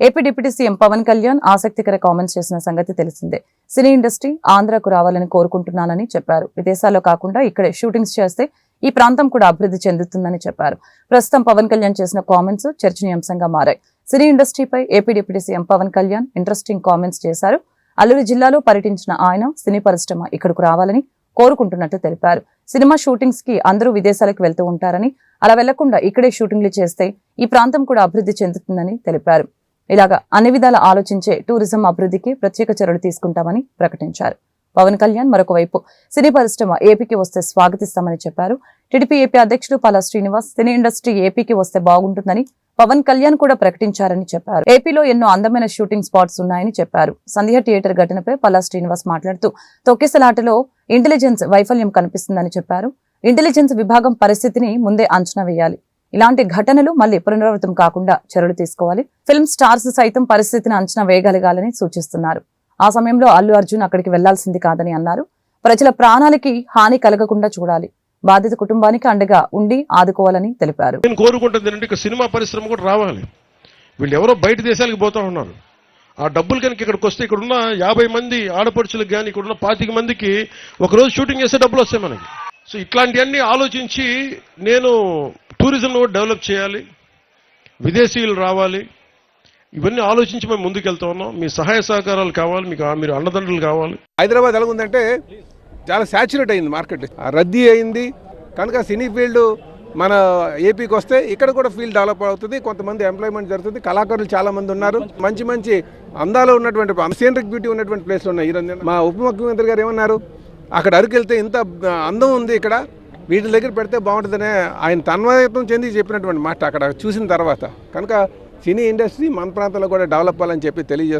AP deputy CM Pawan Kalyan ఆసక్తికర comments చేసిన సంగతి తెలిసిందే. సినీ ఇండస్ట్రీ ఆంధ్రకు రావాలని కోరుకుంటున్నానని చెప్పారు. విదేశాల్లో కాకుండా ఇక్కడే షూటింగ్స్ చేస్తే ఈ ప్రాంతం కూడా అభివృద్ధి చెందుతుందని చెప్పారు. ప్రస్తుతం పవన్ కళ్యాణ్ చేసిన కామెంట్స్ చర్చనీయాంశంగా మారాయి. Cine ఇండస్ట్రీపై AP deputy CM Pawan Kalyan interesting comments చేశారు. అల్లూరు జిల్లాలో పర్యటించిన ఆయన సినీ పరిశ్రమ ఇక్కడకు రావాలని కోరుకుంటున్నట్టు తెలిపారు. సినిమా షూటింగ్స్కి అందరూ విదేశాలకు వెళ్తూ ఉంటారని అలా వెళ్ళకుండా ఇక్కడే షూటింగ్లు చేస్తే ఈ ప్రాంతం కూడా అభివృద్ధి చెందుతుందని తెలిపారు. ఇలాగా అన్ని విధాల ఆలోచించే టూరిజం అభివృద్ధికి ప్రత్యేక చర్యలు తీసుకుంటామని ప్రకటించారు. పవన్ కళ్యాణ్ మరొక వైపు సినీ పరిశ్రమ ఏపీకి వస్తే స్వాగతిస్తామని చెప్పారు. టీడీపీ ఏపీ అధ్యక్షుడు పలా శ్రీనివాస్ సినీ ఇండస్ట్రీ ఏపీకి వస్తే బాగుంటుందని పవన్ కళ్యాణ్ కూడా ప్రకటించారని చెప్పారు. ఏపీలో ఎన్నో అందమైన షూటింగ్ స్పాట్స్ ఉన్నాయని చెప్పారు. సంధ్య థియేటర్ ఘటనపై పల్లా శ్రీనివాస్ మాట్లాడుతూ తొక్కిసలాటలో ఇంటెలిజెన్స్ వైఫల్యం కనిపిస్తుందని చెప్పారు. ఇంటెలిజెన్స్ విభాగం పరిస్థితిని ముందే అంచనా వేయాలి. ఇలాంటి ఘటనలు మళ్ళీ పునరావృతం కాకుండా చర్యలు తీసుకోవాలి. ఫిల్మ్ స్టార్స్ సైతం పరిస్థితిని అంచనా వేయగలగాలని సూచిస్తున్నారు. ఆ సమయంలో అల్లు అర్జున్ అక్కడికి వెళ్ళాల్సింది కాదని అన్నారు. ప్రజల ప్రాణాలకి హాని కలగకుండా చూడాలి. బాధిత కుటుంబానికి అండగా ఉండి ఆదుకోవాలని తెలిపారు. నేను కోరుకుంటుంది ఏంటంటే సినిమా పరిశ్రమ కూడా రావాలి. వీళ్ళు ఎవరో బయట దేశాలకు పోతా ఉన్నారు. ఆ డబ్బులు కనుక ఇక్కడికి వస్తే ఇక్కడ ఉన్న యాభై మంది ఆడపడుచులకు కానీ ఇక్కడ ఉన్న పాతిక మందికి ఒకరోజు షూటింగ్ చేస్తే డబ్బులు వస్తాయి మనకి. సో ఇట్లాంటివన్నీ ఆలోచించి నేను టూరిజంలో కూడా డెవలప్ చేయాలి విదేశీయులు రావాలి. ఇవన్నీ ఆలోచించి మేము ముందుకెళ్తా ఉన్నాం. మీ సహాయ సహకారాలు కావాలి మీకు మీరు అన్నదండ్రులు కావాలి. హైదరాబాద్ ఎలా ఉందంటే చాలా సాచురేట్ అయింది మార్కెట్. రద్దీ అయింది. కనుక సినీ ఫీల్డ్ మన ఏపీకి వస్తే ఇక్కడ కూడా ఫీల్డ్ డెవలప్ అవుతుంది. కొంతమంది ఎంప్లాయ్మెంట్ జరుగుతుంది. కళాకారులు చాలా మంది ఉన్నారు. మంచి మంచి అందాలు ఉన్నటువంటి సీనరిక్ బ్యూటీ ఉన్నటువంటి ప్లేస్లు ఉన్నాయి. ఈరోజు మా ఉప ముఖ్యమంత్రి గారు ఏమన్నారు? అక్కడ అరకు వెళ్తే ఇంత అందం ఉంది ఇక్కడ. వీటి దగ్గర పెడితే బాగుంటుందనే ఆయన తన్మయత్వం చెంది చెప్పినటువంటి మాట అక్కడ చూసిన తర్వాత. కనుక సినీ ఇండస్ట్రీ మన ప్రాంతంలో కూడా డెవలప్ అవ్వాలని చెప్పి తెలియజేస్తున్నాను